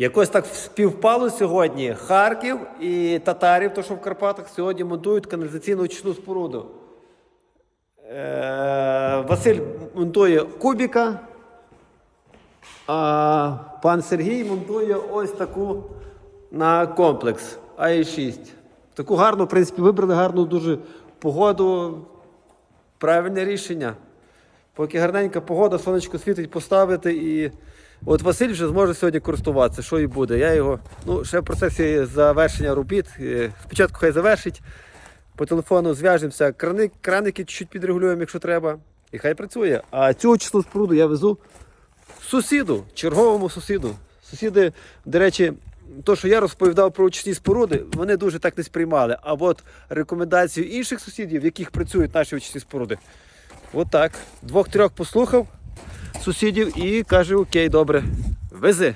Якось так співпало сьогодні. Харків і татарів, то що в Карпатах сьогодні монтують каналізаційну очисну споруду. Е, Василь монтує кубіка, а пан Сергій монтує ось таку на комплекс АІ-6. Таку гарну, в принципі, вибрали гарну дуже погоду. Правильне рішення. Поки гарненька погода, сонечко світить поставити і. От Василь вже зможе сьогодні користуватися, що і буде. Я його, ну, ще в процесі завершення робіт. е, Спочатку хай завершить. По телефону зв'яжемося, крани, краники чуть-чуть підрегулюємо, якщо треба. І хай працює. А цю очисну споруду я везу сусіду, черговому сусіду. Сусіди, до речі, то, що я розповідав про очисні споруди, вони дуже так не сприймали. А от рекомендацію інших сусідів, в яких працюють наші очисні споруди, от так. Двох-трьох послухав сусідів і каже: Окей, добре, вези.